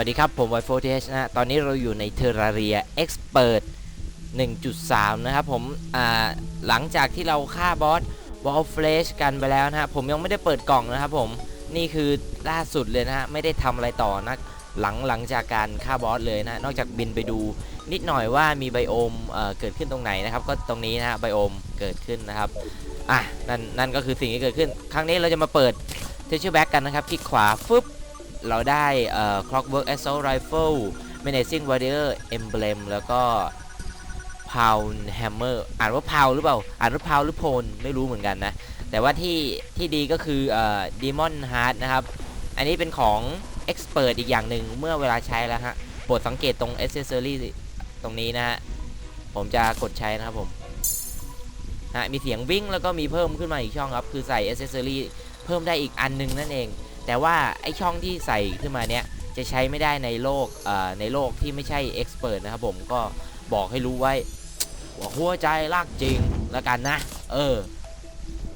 สวัสดีครับ ผม y 4 t h นะ ตอนนี้เราอยู่ใน Terraria Expert 1.3 นะครับผม อ่า หลังจากที่เราฆ่าบอส Wall Flash กันไปแล้วนะฮะ ผมยังไม่ได้เปิดกล่องนะครับผม นี่คือล่าสุดเลยนะฮะ ไม่ได้ทำอะไรต่อนะหลังหลังจากการฆ่าบอสเลยนะ นอกจากบินไปดูนิดหน่อยว่ามีไบโอมเอเกิดขึ้นตรงไหนนะครับ ก็ตรงนี้นะฮะไบโอมเกิดขึ้นนะครับ อะ นั่นนั่นก็คือสิ่งที่เกิดขึ้น ครั้งนี้เราจะมาเปิด Treasure Bag กันนะครับ คลิกขวาฟึบ เราได้เอ่อ Clockwork Assault Rifle Menacing Warrior Emblem แล้วก็ Pound Hammer อ่านว่า Pound หรือเปล่า อ่านว่า Pound หรือ Pone ไม่รู้เหมือนกันนะ แต่ว่าที่ที่ดีก็คือเอ่อ Demon Heart นะครับ อันนี้เป็นของ Expert อีกอย่างหนึ่งเมื่อเวลาใช้แล้วฮะโปรดสังเกตตรง Accessory ตรงนี้นะฮะ ผมจะกดใช้นะครับผมฮะมีเสียงวิ่งแล้วก็มีเพิ่มขึ้นมาอีกช่องครับ คือใส่ Accessory เพิ่มได้อีกอันหนึงนั่นเอง แต่ว่าไอช่องที่ใส่ขึ้นมาเนี้ยจะใช้ไม่ได้ในโลกในโลกที่ไม่ใช่เอ็กซ์เพรสนะครับผมก็บอกให้รู้ไว้ว่าหัวใจลากจริงแล้วกันนะ เออ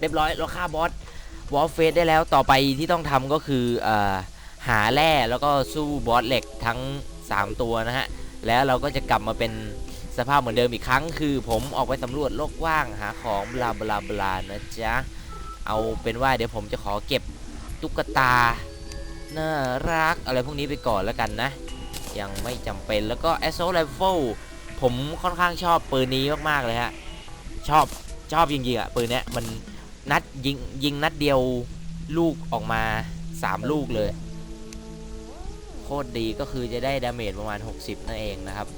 เรียบร้อยเราฆ่าบอสวอลเฟสได้แล้วต่อไปที่ต้องทำก็คืออหาแร่แล้วก็สู้บอสเหล็กทั้ง 3 ตัวนะฮะ แล้วเราก็จะกลับมาเป็นสภาพเหมือนเดิมอีกครั้ง คือผมออกไปสำรวจโลกว้างหาของบลาบลาบลานะจ๊ะ เอาเป็นว่าเดี๋ยวผมจะขอเก็บ ตุ๊กตา น่ารักอะไรพวกนี้ไปก่อนแล้วกันนะ ยังไม่จำเป็นแล้วก็ Assault Rifle ผมค่อนข้างชอบปืนนี้มากๆเลยฮะ ชอบชอบจริงๆอะปืนเนี้ยมันนัดยิงยิงนัดเดียวลูกออกมา 3 ลูกเลย โคตรดีก็คือจะได้ดาเมจประมาณ 60 นั่นเองนะครับ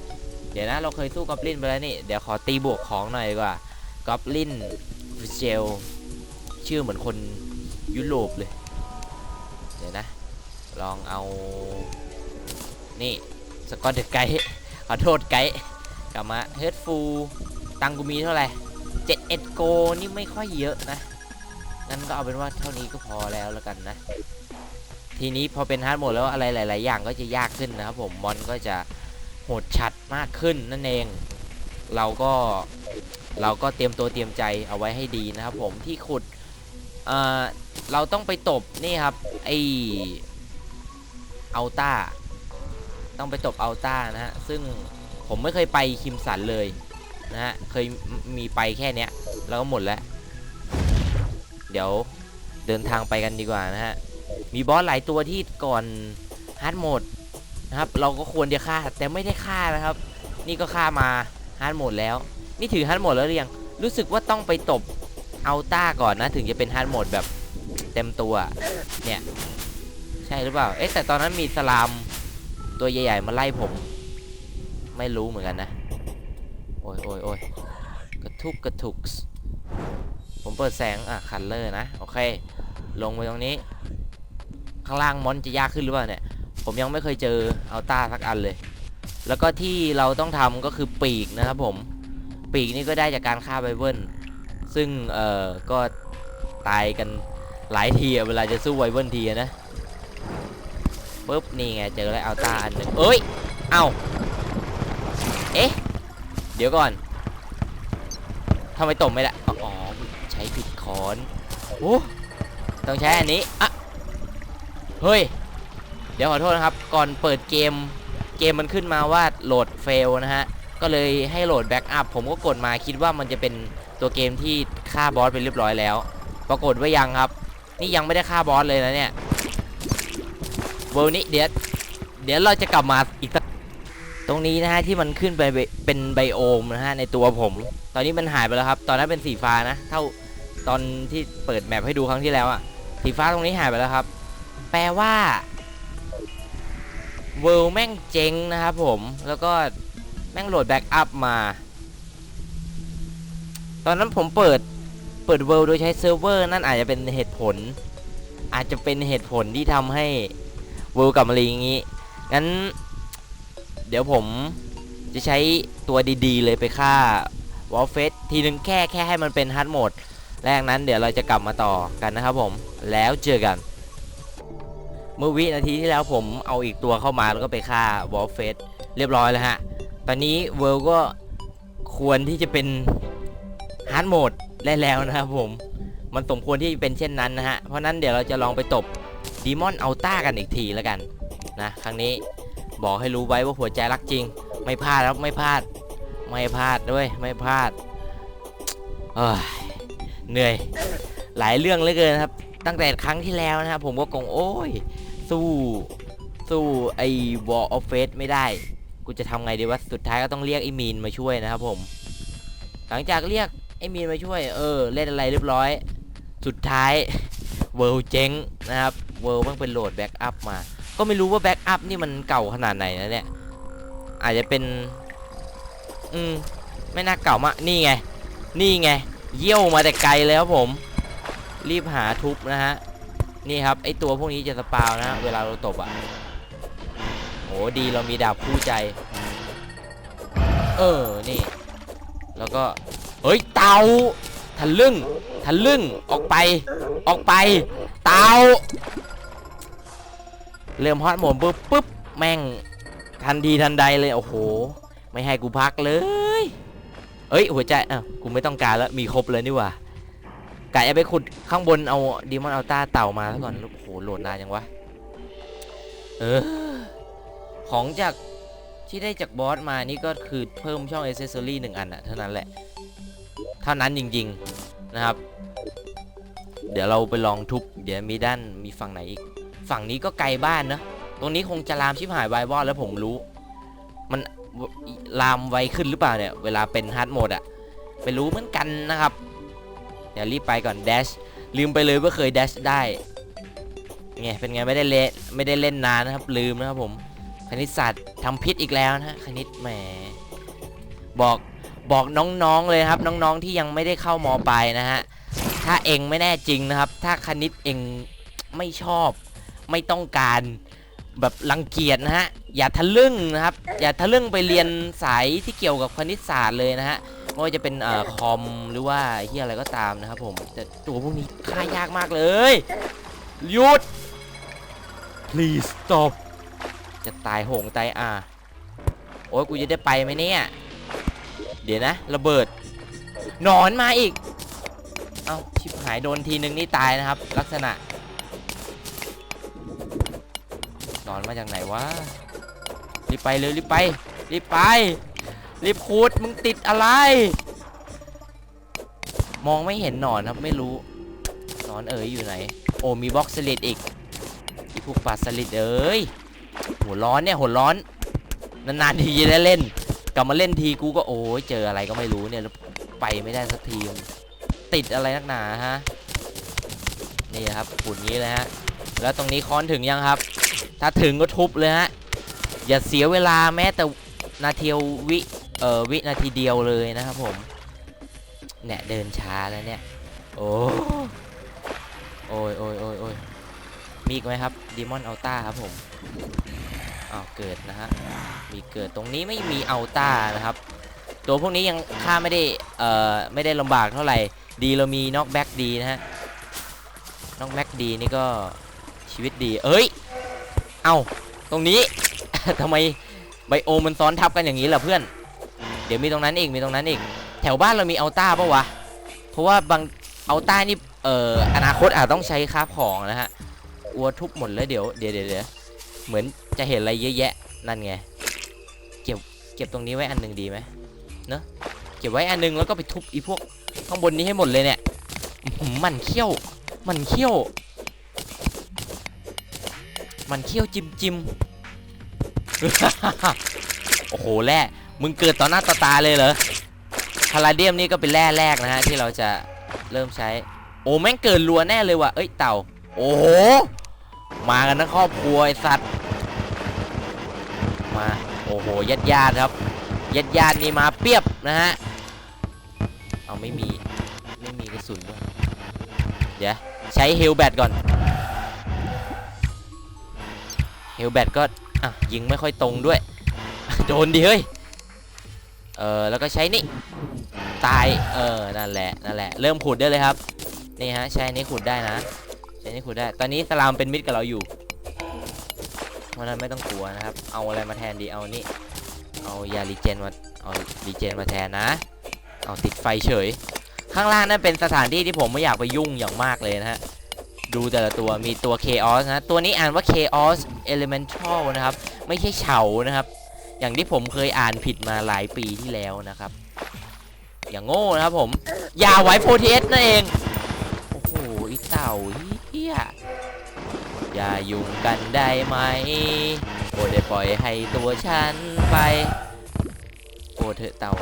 เดี๋ยวนะเราเคยสู้กอบลินไปแล้วนี่ เดี๋ยวขอตีบวกของหน่อยดีกว่ากอบลินฟิเจลชื่อเหมือนคนยุโรปเลย ดี๋ยวนะ ลองเอา นี่สกอตเดไกด์ขอโทษไกด์กลับมาเฮดฟูตังกูมีเท่าไหร่เจ็ดเอ็ดโกนี่ไม่ค่อยเยอะนะงั้นก็เอาเป็นว่าเท่านี้ก็พอแล้วแล้วกันนะ ทีนี้พอเป็นฮาร์ดโหมดแล้วอะไรหลาย ๆ อย่างก็จะยากขึ้นนะครับผมมอนก็จะโหดชัดมากขึ้นนั่นเอง เราก็เราก็เตรียมตัวเตรียมใจเอาไว้ให้ดีนะครับผมที่ขุด เอ่อเราต้องไปตบนี่ครับไออัลต้าต้องไปตบอัลต้านะฮะซึ่งผมไม่เคยไปคิมสันเลยนะฮะเคยมีไปแค่เนี้ยแล้วก็หมดแล้ว เดี๋ยวเดินทางไปกันดีกว่านะฮะ มีบอสหลายตัวที่ก่อนฮาร์ดโหมดนะครับ เราก็ควรจะฆ่าแต่ไม่ได้ฆ่านะครับ นี่ก็ฆ่ามาฮาร์ดโหมดแล้ว นี่ถือฮาร์ดโหมดแล้วหรือยังรู้สึกว่าต้องไปตบ อัลต้าก่อนนะถึงจะเป็นฮาร์ดโหมดแบบเต็มตัว เนี่ย ใช่หรือเปล่า เอ๊ะแต่ตอนนั้นมีสลามตัวใหญ่ๆมาไล่ผม ไม่รู้เหมือนกันนะ โอ้ยโอ้ยโอ้ยกระทุกกระทุกผมเปิดแสง อะ คันเลอร์นะ โอเค ลงไปตรงนี้ ข้างล่างมอนจะยากขึ้นหรือเปล่าเนี่ย ผมยังไม่เคยเจออัลต้าสักอันเลย แล้วก็ที่เราต้องทำก็คือปีกนะครับผม ปีกนี่ก็ได้จากการฆ่าไบเบิล ซึ่งเอ่อก็ตายกันหลายทีเวลาจะสู้ไวเบิลทีนะปุ๊บนี่ไงเจอแล้วอัลต้าอันหนึ่งเอ้ยเอ้าเอ๊ะเดี๋ยวก่อนทำไมตบไม่ได้อ๋อใช้ผิดคอนโอ้ต้องใช้อันนี้อะเฮ้ยเดี๋ยวขอโทษนะครับ ก่อนเปิดเกมเกมมันขึ้นมาว่าโหลดเฟลนะฮะ ก็เลยให้โหลดแบ็กอัพผมก็กดมาคิดว่ามันจะเป็น ตัวเกมที่ฆ่าบอสไปเรียบร้อยแล้ว ปรากฏว่ายังครับ นี่ยังไม่ได้ฆ่าบอสเลยนะเนี่ยเวลนี้เดี๋ยวเดี๋ยวเราจะกลับมาอีกสักตรงนี้นะฮะที่มันขึ้นไปเป็นไบโอมนะฮะในตัวผม ตอนนี้มันหายไปแล้วครับ ตอนนั้นเป็นสีฟ้านะ เท่าตอนที่เปิดแมปให้ดูครั้งที่แล้วอะสีฟ้าตรงนี้หายไปแล้วครับ แปลว่าเวิลแม่งเจ๊งนะครับผมแล้วก็แม่งโหลดแบ็กอัพมา ตอนนั้นผมเปิดเปิดเวิลด์โดยใช้เซิร์ฟเวอร์นั่นอาจจะเป็นเหตุผล อาจจะเป็นเหตุผลที่ทำให้เวิลด์กลับมาลีอย่างนี้ งั้น เดี๋ยวผมจะใช้ตัวดีๆ เลยไปฆ่าวอลเฟสทีนึงแค่แค่ให้มันเป็นฮาร์ดโหมดแรกนั้นเดี๋ยวเราจะกลับมาต่อกันนะครับผมแล้วเจอกัน เมื่อวินาทีที่แล้วผมเอาอีกตัวเข้ามาแล้วก็ไปฆ่าวอลเฟสเรียบร้อยแล้วฮะ ตอนนี้เวิลด์ก็ควรที่จะเป็น ร์ดโหมดได้แล้วนะครับผม มันสมควรที่จะเป็นเช่นนั้นนะฮะ เพราะนั้นเดี๋ยวเราจะลองไปตบดีมอนเอัลต้ากันอีกทีแล้วกันนะครั้งนี้บอกให้รู้ไว้ว่าหัวใจรักจริง ไม่พลาดครับไม่พลาด ไม่พลาดด้วยไม่พลาดเอ้ยเหนื่อย หลายเรื่องเหลือเกินครับ ตั้งแต่ครั้งที่แล้วนะครับผมก็กงโอ้ย สู้สู้ไอ้ Wall of Fate ไม่ได้ กูจะทำไงดีวะสุดท้ายก็ต้องเรียกไอ้มีนมาช่วยนะครับผม หลังจากเรียก ไอ้มีนมาช่วย เออ เล่นอะไรเรียบร้อย สุดท้ายเวิลเจ๊งนะครับเวิลมันเป็นโหลดแบ็กอัพมา ก็ไม่รู้ว่าแบ็กอัพนี่มันเก่าขนาดไหนนะเนี่ย อาจจะเป็น อืม ไม่น่าเก่ามาก นี่ไง นี่ไง เยี่ยวมาแต่ไกลแล้วผม รีบหาทุบนะฮะ นี่ครับ ไอตัวพวกนี้จะสปาวนะ เวลาเราตบอะ่ะโอ้ดีเรามีดาบคู่ใจ เออ นี่ แล้วก็ เฮ้ยเตาทะลึ่งทะลึ่งออกไป ออกไป เตาเริ่มฮอตหมดปุ๊บปุ๊บแม่ง ทันทีทันใดเลยโอ้โห ไม่ให้กูพักเลย เอ้ยหัวใจอะกูไม่ต้องการแล้วมีครบเลยนี่ว่ากะจะไปขุดข้างบนเอาดีมอนเอัลต้าเต่ามาแล้วก่อนโอ้โหโหลดนานยังวะเออของจากที่ได้จากบอสมานี่ก็คือเพิ่มช่องอเซสซอรี่หนึ่งอันอะเท่านั้นแหละ เท่านั้นจริง ๆนะครับ เดี๋ยวเราไปลองทุบเดี๋ยวมีด้านมีฝั่งไหนอีก ฝั่งนี้ก็ไกลบ้านเนอะตรงนี้คงจะลามชิบหายไวายวอดแล้วผมรู้ มันลามไวขึ้นหรือเปล่าเนี่ย เวลาเป็นฮาร์ดโหมดอะไปรู้เหมือนกันนะครับเดี๋ยวรีบไปก่อนแดชลืมไปเลยว่าเคยแดชได้ไงเป็นไงไม่ได้เละไม่ได้เล่นนานนะครับ ลืมนะครับผม คณิตศาสตร์ทำพิษอีกแล้วนะฮะคณิตแหมบอก บอกน้องๆเลยครับ น้องๆที่ยังไม่ได้เข้ามปลายนะฮะถ้าเองไม่แน่จริงนะครับ ถ้าคณิตเองไม่ชอบ ไม่ต้องการแบบรังเกียจนะฮะอย่าทะลึ่งนะครับ อย่าทะลึ่งไปเรียนสายที่เกี่ยวกับคณิตศาสตร์เลยนะฮะไม่ว่าจะเป็นเอ่อคอมหรือว่าเฮียอะไรก็ตามนะครับผมแต่ตัวพวกนี้ฆ่ายากมากเลยหยุด please stop จะตายโหงตายอ่าโอ้ยกูจะได้ไปไหมเนี่ย เดี๋ยวนะ ระเบิด หนอนมาอีก เอาชิบหายโดนทีนึงนี่ตายนะครับ ลักษณะ หนอนมาจากไหนวะ รีบไปเลยรีบไป รีบไป รีบคูดมึงติดอะไร มองไม่เห็นหนอนครับไม่รู้ หนอนเอ๋ยอยู่ไหน โอ้มีบล็อกสลิดอีกอีพวกปลาสลิดเอ้ยหัวร้อนเนี่ยหัวร้อน นานๆทีจะได้เล่น กลับมาเล่นทีกูก็โอ้ยเจออะไรก็ไม่รู้เนี่ยไปไม่ได้สักทีติดอะไรนักหนาฮะนี่ครับขุดงี้เลยฮะแล้วตรงนี้ค้อนถึงยังครับ ถ้าถึงก็ทุบเลยฮะอย่าเสียเวลาแม้แต่นาทีวิเอ่อวินาทีเดียวเลยนะครับผมเนี่ยเดินช้าแล้วเนี่ยโอ้โอ้ยโอ้ยโอ้ยโอ้ยมีอีกไหมครับดีมอนอัลต้าครับผม อ้าวเกิดนะฮะมีเกิดตรงนี้ไม่มีอัลต้านะครับ ตัวพวกนี้ยังค่าไม่ได้เอ่อไม่ได้ลำบากเท่าไหร่ดีเรามีน็อกแบ็กดีนะฮะน็อกแบ็กดีนี่ก็ชีวิตดีเอ้ยเอาตรงนี้ ทำไมไบโอมันซ้อนทับกันอย่างนี้ล่ะเพื่อน เดี๋ยวมีตรงนั้นอีกมีตรงนั้นอีกแถวบ้านเรามีอัลต้าปะวะเพราะว่าบางอัลต้านี่เอ่ออนาคตอาจต้องใช้คราบของนะฮะอัวทุบหมดเลยเดี๋ยวเดี๋ยวเดี๋ยวเดี๋ยวเหมือน จะเห็นอะไรเยอะแยะนั่นไงเก็บเก็บตรงนี้ไว้อันหนึ่งดีไหมเนอะเก็บไว้อันหนึงแล้วก็ไปทุบอีพวกข้างบนนี้ให้หมดเลยเนี่ยมันเขี้ยว มันเขี้ยว มันเขี้ยวจิมจิมโอ้โหแร่มึงเกิดต่อหน้าต่อตาเลยเหรอพาราเดียมนี่ก็เป็นแร่แรกนะฮะที่เราจะเริ่มใช้ โอ้แม่งเกิดรัวแน่เลยว่ะเอ้ยเต่า โอ้โหมากันทั้งครอบครัวไอสัตว์ โอ้โหญาติญาติครับญาติญาตินี่มาเปียบนะฮะเอาไม่มีไม่มีกระสุนด้วยเดี๋ยวใช้เฮลแบตก่อนเฮลแบตก็อะยิงไม่ค่อยตรงด้วย โดนดิเฮ้ยเออแล้วก็ใช้นี่ตายเออนั่นแหละนั่นแหละเริ่มขุดได้เลยครับนี่ฮะใช้นี้ขุดได้นะใช้นนี้ขุดได้ ตอนนี้สลามเป็นมิตรกับเราอยู่ เพราะนั้นไม่ต้องกลัวนะครับ เอาอะไรมาแทนดีเอานี่ เอายารีเจนมา เอารีเจนมาแทนนะ เอาติดไฟเฉย ข้างล่างนั่นเป็นสถานที่ที่ผมไม่อยากไปยุ่งอย่างมากเลยนะฮะ ดูแต่ละตัวมีตัว Chaos นะ ตัวนี้อ่านว่า Chaos Elemental นะครับ ไม่ใช่เฉานะครับ อย่างที่ผมเคยอ่านผิดมาหลายปีที่แล้วนะครับ อย่างโง่นะครับผมอย่าไว้โพเทสนั่นเอง โอ้โหอีเต่าเฮีย อย่ายุ่งกันได้ไหมโปรดได้ปล่อยให้ตัวฉันไปโปรดเถอะเต่า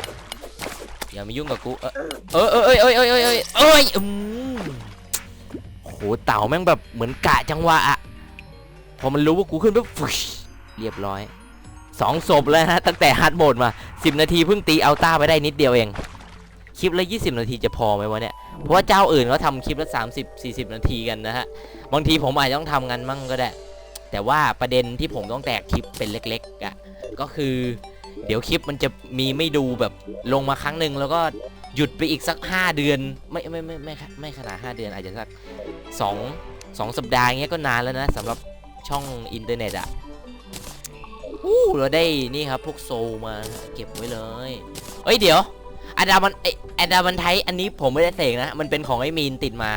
อย่ามายุ่งกับกูเออเออเออเออเออเออเออเอออยอืมโหเต่าแม่งแบบเหมือนกะจังหวะอะพอมันรู้ว่ากูขึ้นปุ๊บฟึชเรียบร้อยสองศพแล้วฮะตั้งแต่ฮาร์ดโหมดมา10นาทีเพิ่งตีเอัลต้าไปได้นิดเดียวเอง คลิปละ 20 นาทีจะพอไหมวะเนี่ย เพราะว่าเจ้าอื่นเขาทำคลิปละ 30 40 นาทีกันนะฮะ บางทีผมอาจจะต้องทำงานมั่งก็ได้ แต่ว่าประเด็นที่ผมต้องแตกคลิปเป็นเล็กๆอะ่ะ ก็คือ เดี๋ยวคลิปมันจะมีไม่ดูแบบลงมาครั้งหนึ่งแล้วก็หยุดไปอีกสัก 5 เดือน ไม่ไม่ไม่ไม่ไม่ขนาด 5 เดือนอาจจะสัก 2 2 สัปดาห์เงี้ยก็นานแล้วนะสำหรับช่องอินเทอร์เน็ตอะอู้เราได้นี่ครับพวกโซมาเก็บไว้เลย เอ้ยเดี๋ยว อาดามันไออดามันไทยอันนี้ผมไม่ได้เสกนะ มันเป็นของไอ้มีนติดมา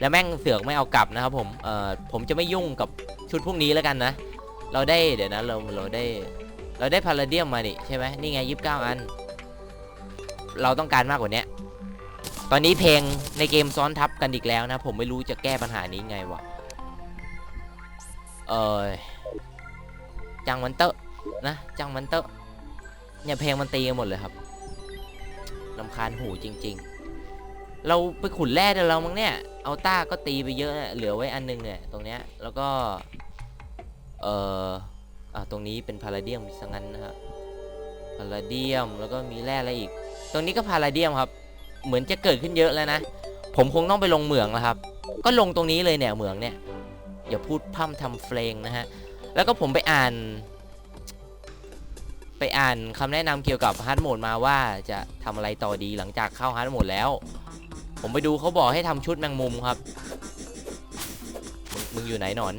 แล้วแม่งเสือกไม่เอากลับนะครับผม เอ่อ ผมจะไม่ยุ่งกับชุดพวกนี้แล้วกันนะ เราได้ เดี๋ยวนะ เรา เราได้ เราได้พาราเดียมมาดิใช่ไหมนี่ไงยีิบเก้าอัน เราต้องการมากกว่านี้ตอนนี้เพลงในเกมซ้อนทับกันอีกแล้วนะ ผมไม่รู้จะแก้ปัญหานี้ไงวะ เออจังมันเตอะนะ จังมันเตอะเนี่ยเพลงมันตีกันหมดเลยครับ ลำคาญหูจริง ๆ เราไปขุดแร่เดี๋ยวเรามั้งเนี่ยเอาต้าก็ตีไปเยอะนะเหลือไว้อันนึงเนี่ยตรงเนี้ยแล้วก็ เอ่ออ่าตรงนี้เป็นพาราเดียมสังั้นนะครับพาราเดียมแล้วก็มีแร่อะไรอีก ตรงนี้ก็พาราเดียมครับ เหมือนจะเกิดขึ้นเยอะแล้วนะผมคงต้องไปลงเหมืองแล้วครับ ก็ลงตรงนี้เลยเนี่ยเหมืองเนี่ยอย่าพูดพร่ำทำเพลงนะฮะแล้วก็ผมไปอ่าน ไปอ่านคำแนะนำเกี่ยวกับฮาร์ดโหมดมาว่าจะทำอะไรต่อดีหลังจากเข้าฮาร์ดโหมดแล้ว ผมไปดูเขาบอกให้ทำชุดแมงมุมครับมึงมึงอยู่ไหนหนอน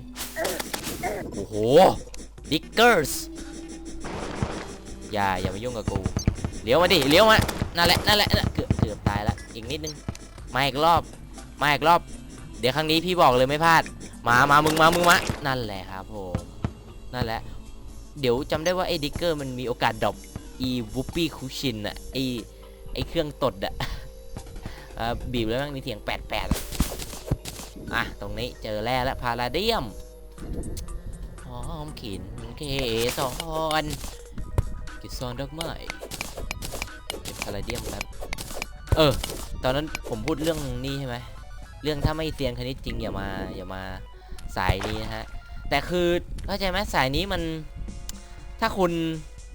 โอ้โหดิกเกอร์สอย่าอย่ามายุ่งกับกูเลี้ยวมาดิเลี้ยวมานั่นแหละนั่นแหละเกือบเกือบตายละอีกนิดนึงมาอีกรอบมาอีกรอบ เดี๋ยวครั้งนี้พี่บอกเลยไม่พลาด มามามึงมามึงมานั่นแหละครับผมนั่นแหละ เดี๋ยวจำได้ว่าไอ้ดิกเกอร์มันมีโอกาสดรอปอีวูปปี้คูชินอะไอไอเครื่องตดอะอ่าบีบแล้วมันมีเสียงแปดแปดอะ ตรงนี้เจอแร่และพาราเดียมหอมกลิ่นเกสรกิซอนดอกไม้เก็บพาราเดียมครับเออ ตอนนั้นผมพูดเรื่องนี้ใช่ไหมเรื่องถ้าไม่เซียนคณิตจริงอย่ามาอย่ามาสายนี้นะฮะ แต่คือเข้าใจไหมสายนี้มัน ถ้าคุณ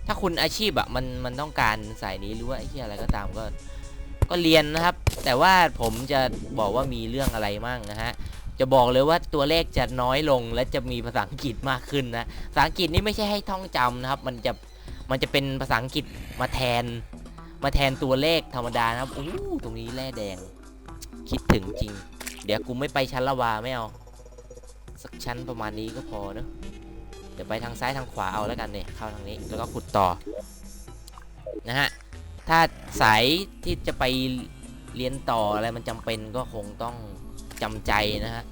ถ้าคุณอาชีพอะมันมันต้องการสายนี้หรือว่าไอ้ที่อะไรก็ตามก็ก็เรียนนะครับ แต่ว่าผมจะบอกว่ามีเรื่องอะไรมั่งนะฮะจะบอกเลยว่าตัวเลขจะน้อยลงและจะมีภาษาอังกฤษมากขึ้นนะภาษาอังกฤษนี่ไม่ใช่ให้ท่องจำนะครับ มันจะมันจะเป็นภาษาอังกฤษมาแทน มาแทนตัวเลขธรรมดานะครับอู้ตรงนี้แร่แดง คิดถึงจริง เดี๋ยวกูไม่ไปชั้นละวาไม่เอาสักชั้นประมาณนี้ก็พอเนอะ เดี๋ยวไปทางซ้ายทางขวาเอาแล้วกันเนี่ยเข้าทางนี้แล้วก็ขุดต่อนะฮะถ้าสายที่จะไปเรียนต่ออะไรมันจำเป็นก็คงต้องจำใจนะฮะ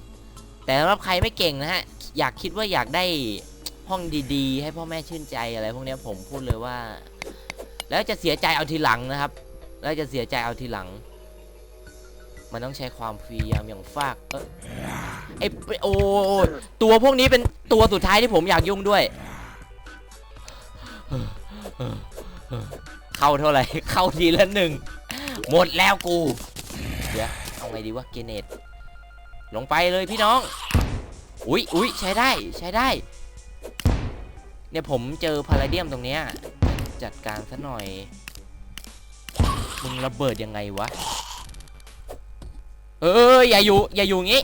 แต่สำหรับใครไม่เก่งนะฮะอยากคิดว่าอยากได้ห้องดีๆ ให้พ่อแม่ชื่นใจอะไรพวกนี้ผมพูดเลยว่า แล้วจะเสียใจเอาทีหลังนะครับ แล้วจะเสียใจเอาทีหลัง มันต้องใช้ความพยายามอย่างฟากเออไอโอ้ตัวพวกนี้เป็นตัวสุดท้ายที่ผมอยากยุ่งด้วย เข้าเท่าไหร่ เข้าทีละหนึ่ง หมดแล้วกู เดี๋ยวเอาไงดีวะเกเนตลงไปเลยพี่น้อง อุ๊ยอุ๊ยใช้ได้ใช้ได้ เนี่ยผมเจอพาราเดียมตรงเนี้ยจัดการซะหน่อย มึงระเบิดยังไงวะ เอออย่าอยู่อย่าอยู่งี้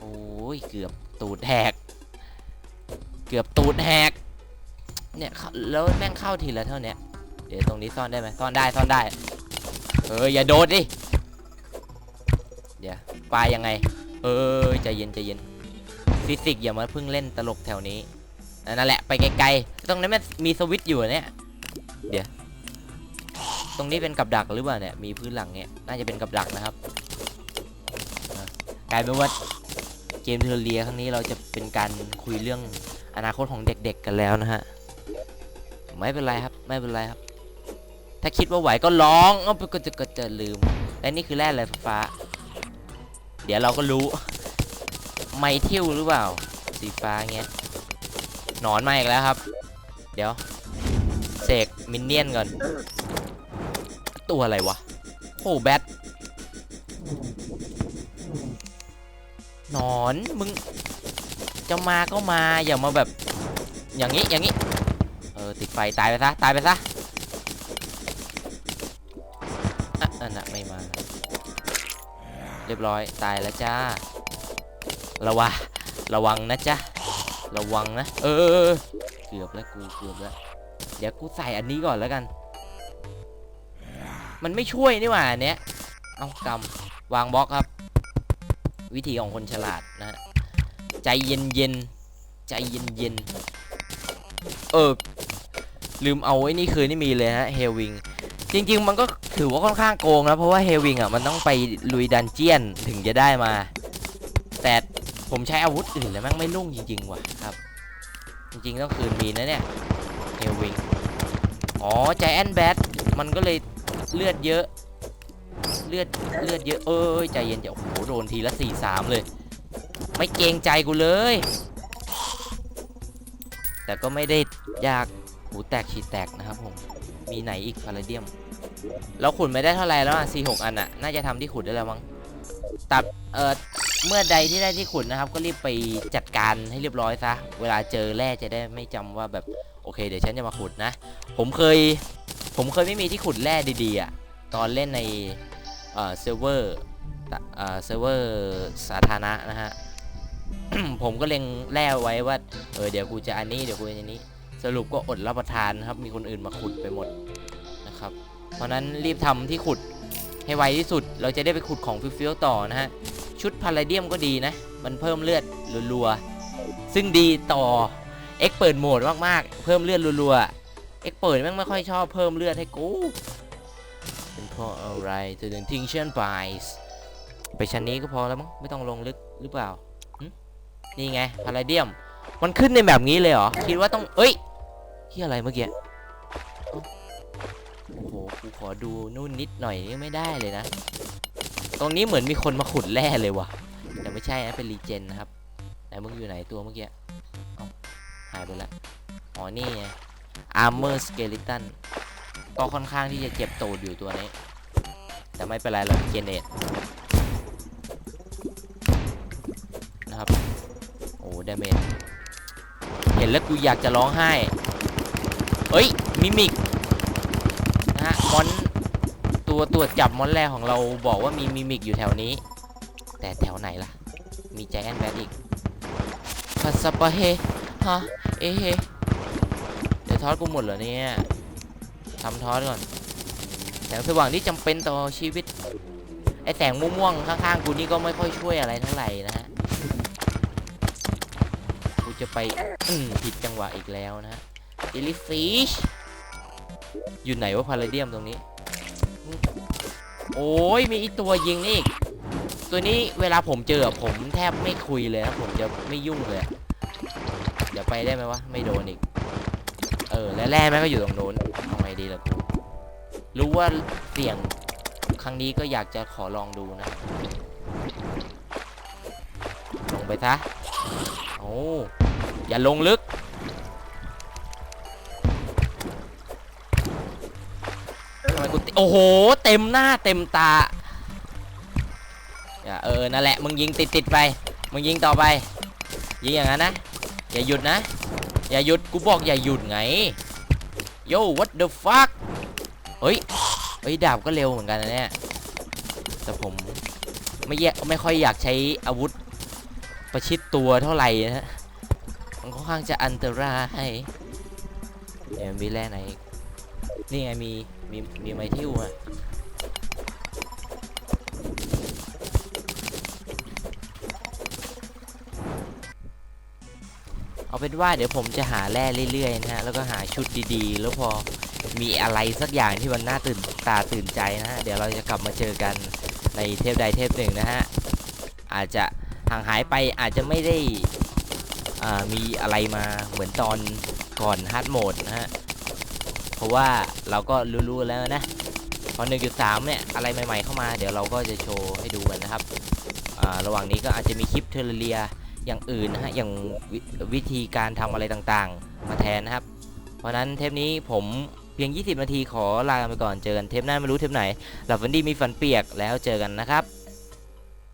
โอ้ยเกือบตูดแหก เกือบตูดแหก เนี่ยเขาแล้วแม่งเข้าทีละเท่าเนี้ยเดี๋ยวตรงนี้ซ่อนได้ไหมซ่อนได้ซ่อนได้เอออย่าโดดดิ เดี๋ยวปลายังไง เออใจเย็นใจเย็นฟิสิกส์อย่ามาเพิ่งเล่นตลกแถวนี้นั่นแหละไปไกลๆตรงนั้นมันมีสวิตช์อยู่เนี่ยเดี๋ยวตรงนี้เป็นกับดักหรือเปล่าเนี่ยมีพื้นหลังเนี่ยน่าจะเป็นกับดักนะครับ กลายเป็นว่าเกมเทอร์เรียครั้งนี้เราจะเป็นการคุยเรื่องอนาคตของเด็กๆกันแล้วนะฮะไม่เป็นไรครับไม่เป็นไรครับ ถ้าคิดว่าไหวก็ร้องเอ้าก็จะก็จะลืมและนี่คือแร่อะไรฟ้า เดี๋ยวเราก็รู้ ไม่เทิวหรือเปล่า สีฟ้าเงี้ยหนอนมาอีกแล้วครับ เดี๋ยวเสกมินเนี่ยนก่อน ตัวอะไรวะโอ้แบท นอนมึงจะมาก็มาอย่ามาแบบ อย่างนี้อย่างนี้เออติดไฟตายไปซะตายไปซะอะอันน่ะไม่มา เรียบร้อยตายแล้วจ้าระวังระวังนะจ๊ะระวังนะเออเกือบแล้วกูเกือบแล้วเดี๋ยวกูใส่อันนี้ก่อนแล้วกัน มันไม่ช่วยนี่หว่าอันเนี้ยเอากำวางบล็อกครับ วิธีของคนฉลาดนะฮะใจเย็นเย็นใจเย็นเย็นเออลืมเอาไอ้นี่คืนนี่มีเลยฮะเฮลวิงจริง ๆ มันก็ถือว่าค่อนข้างโกงนะเพราะว่าเฮลวิงอะมันต้องไปลุยดันเจียนถึงจะได้มา แต่ผมใช้อาวุธอื่นแล้วแม่งไม่รุ่งจริงๆว่ะครับ จริงๆต้องคืนมีนะเนี่ยเฮลวิงอ๋อใจแอนแบทมันก็เลยเลือดเยอะ เลือดเลือดเยอะเอ้ยใจเย็นจะโอ้โหโดนทีละสี่สามเลย ไม่เกรงใจกูเลย แต่ก็ไม่ได้ยากหูแตกฉีดแตกนะครับผม มีไหนอีกพาราเดียม เราขุดไม่ได้เท่าไรแล้วอะ C6 อันอะ น่าจะทำที่ขุดได้แล้วมั้งตัดเอ่อเมื่อใดที่ได้ที่ขุดนะครับ ก็รีบไปจัดการให้เรียบร้อยซะ เวลาเจอแร่จะได้ไม่จำว่าแบบโอเค เดี๋ยวฉันจะมาขุดนะ ผมเคย ผมเคยไม่มีที่ขุดแร่ดีๆอะ ตอนเล่นใน เอ่อเซิร์ฟเวอร์เอ่อเซิร์ฟเวอร์สาธารณะนะฮะ ผมก็เล็งแร่ไว้ว่า เออเดี๋ยวกูจะอันนี้เดี๋ยวกูจะอันนี้ สรุปก็อดรับประทานครับ มีคนอื่นมาขุดไปหมดนะครับ เพราะนั้นรีบทำที่ขุดให้ไวที่สุด เราจะได้ไปขุดของฟิวๆต่อนะฮะ ชุดพาราเดียมก็ดีนะ มันเพิ่มเลือดรัวๆ ซึ่งดีต่อเอ็กเปิดโหมดมากๆ เพิ่มเลือดรัวๆ เอ็กเปิดแม่งไม่ค่อยชอบเพิ่มเลือดให้กู เป็นเพราะอะไรเธอถึงทิ้งเช่นไปไปชั้นนี้ก็พอแล้วมั้งไม่ต้องลงลึกหรือเปล่านี่ไงพาราเดียม มันขึ้นในแบบนี้เลยเหรอ คิดว่าต้องเอ้ยที่อะไรเมื่อกี้โอ้โหกูขอดูนู่นนิดหน่อยนี่ไม่ได้เลยนะ ตรงนี้เหมือนมีคนมาขุดแร่เลยว่ะ แต่ไม่ใช่นะเป็นรีเจนนะครับแต่มึงอยู่ไหนตัวเมื่อกี้หายไปละอ๋อนี่ไง Armor Skeleton ก็ ก็ค่อนข้างที่จะเจ็บตูดอยู่ตัวนี้ แต่ไม่เป็นไรเราเกเนตนะครับ โอ้ดาเมจเห็นแล้วกูอยากจะร้องไห้ เอ้ย มิมิก นะฮะ มอน ตัวตรวจจับมอนแรกของเราบอกว่ามีมิมิกอยู่แถวนี้ แต่แถวไหนล่ะ มีใจแอนแบดอีกพัสปะเฮฮะ เอเฮเดี๋ยวทอดกูหมดเหรอเนี่ย ทำทอดก่อน แสงสว่างที่จำเป็นต่อชีวิต ไอแสงม่วงๆข้างๆกูนี่ก็ไม่ค่อยช่วยอะไรเท่าไหร่นะฮะ กูจะไปผิดจังหวะอีกแล้วนะฮะเจลลี่ฟิชอยู่ไหนวะพาราเดียมตรงนี้ โอ้ยมีอีตัวยิงนี่อีกตัวนี้เวลาผมเจอผมแทบไม่คุยเลยนะผมจะไม่ยุ่งเลย เดี๋ยวไปได้ไหมวะ ไม่โดนอีก เออและแร่แม่ก็อยู่ตรงโน้นเอาไงดีล่ะกูรู้ว่าเสี่ยงครั้งนี้ก็อยากจะขอลองดูนะ ลงไปซะโอ้อย่าลงลึก ทำไมกูติโอ้โห เต็มหน้าเต็มตาอย่าเออ นั่นแหละ มึงยิงติดติดไป มึงยิงต่อไป ยิงอย่างนั้นนะ อย่าหยุดนะ อย่าหยุดกูบอกอย่าหยุดไงโย่ what the fuck เฮ้ยเฮ้ยดาบก็เร็วเหมือนกันนะเนี่ยแต่ผมไม่แยไม่ค่อยอยากใช้อาวุธประชิดตัวเท่าไหร่นะฮะมันค่อนข้างจะอันตรายเดี๋ยวมีแร่ไหนนี่ไงมีมีมีไม้ทิวอะ เอาเป็นว่าเดี๋ยวผมจะหาแร่เรื่อยๆนะฮะแล้วก็หาชุดดีๆ แล้วพอมีอะไรสักอย่างที่มันน่าตื่นตาตื่นใจนะฮะเดี๋ยวเราจะกลับมาเจอกันในเทปใดเทปหนึ่งนะฮะอาจจะห่างหายไปอาจจะไม่ได้อ่ามีอะไรมาเหมือนตอนก่อนฮาร์ดโหมดนะฮะเพราะว่าเราก็รู้ๆแล้วนะพอ 1.3 เนี่ย อะไรใหม่ๆเข้ามา เดี๋ยวเราก็จะโชว์ให้ดูกันนะครับอ่าระหว่างนี้ก็อาจจะมีคลิปเทอร์เรีย อย่างอื่นนะฮะอย่างววิธีการทำอะไรต่างๆ มาแทนนะครับ เพราะฉะนั้นเทปนี้ผมเพียง 20 นาทีขอลาไปก่อนเจอกันเทปหน้าไม่รู้เทปไหนหลับฝันดีมีฝันเปียกแล้วเจอกันนะครับ